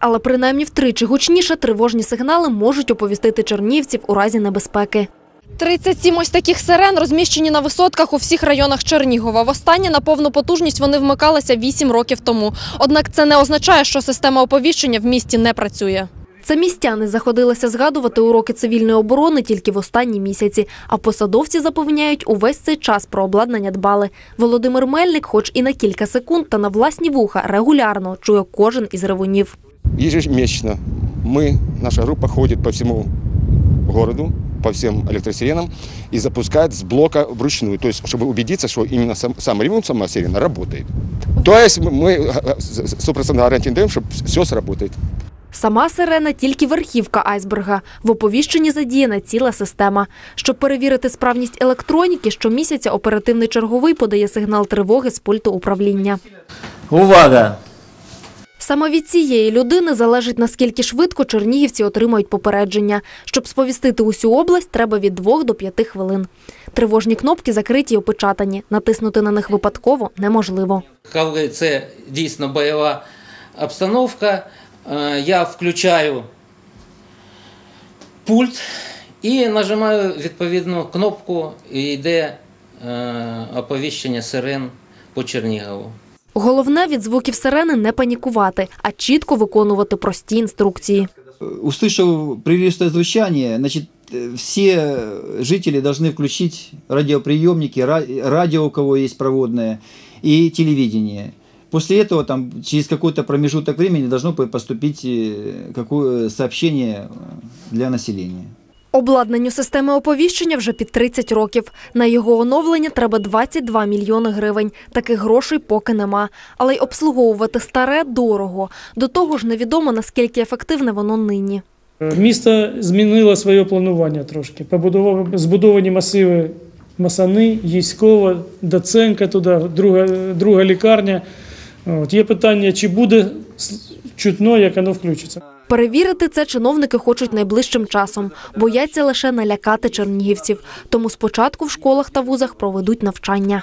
Але принаймні втричі гучніше тривожні сигнали можуть оповістити чернівців у разі небезпеки. 37 ось таких сирен розміщені на висотках у всіх районах Чернігова. Востаннє на повну потужність вони вмикалися 8 років тому. Однак це не означає, що система оповіщення в місті не працює. Це містяни заходилися згадувати уроки цивільної оборони тільки в останні місяці. А посадовці запевняють, увесь цей час про обладнання дбали. Володимир Мельник, хоч і на кілька секунд, та на власні вуха регулярно чує кожен із ревунів. Ежемесячно мы, наша группа ходит по всему городу, по всем электросиренам и запускает с блока вручную, то есть чтобы убедиться, что именно сам, сам ремонт, сама сирена работает. То есть мы стопроцентно гарантию даем, что все сработает. Сама сирена тільки верхівка айсберга. В оповіщенні задіяна ціла система. Щоб перевірити справність електроніки, щомісяця оперативний черговий подає сигнал тривоги з пульту управління. Увага! Саме від цієї людини залежить, наскільки швидко чернігівці отримають попередження. Щоб сповістити усю область, треба від 2 до 5 хвилин. Тривожні кнопки закриті й опечатані. Натиснути на них випадково неможливо. Це дійсно бойова обстановка, е, я включаю пульт і нажимаю відповідну кнопку, і йде е, оповіщення сирен по Чернігову. Головне від звуків сирени не панікувати, а чітко виконувати прості інструкції. Услышав прерывистое звучание, значит, э, все жители должны включить радиоприемники, ра- радио, у кого есть проводное, и телевидение. После этого там, через какой-то промежуток времени должно по- поступить э, какое сообщение э, для населения. Обладнанню системи оповіщення вже під 30 років. На його оновлення треба 22 мільйони гривень. Таких грошей поки нема. Але й обслуговувати старе дорого. До того ж, невідомо наскільки ефективне воно нині. Місто змінило своє планування трошки. Побудував- збудовані масиви Масани, Єськова, Доценка туди, друга, друга лікарня. От. Є питання, чи буде чутно, як воно включиться. Перевірити це чиновники хочуть найближчим часом. Бояться лише налякати чернігівців. Тому спочатку в школах та вузах проведуть навчання.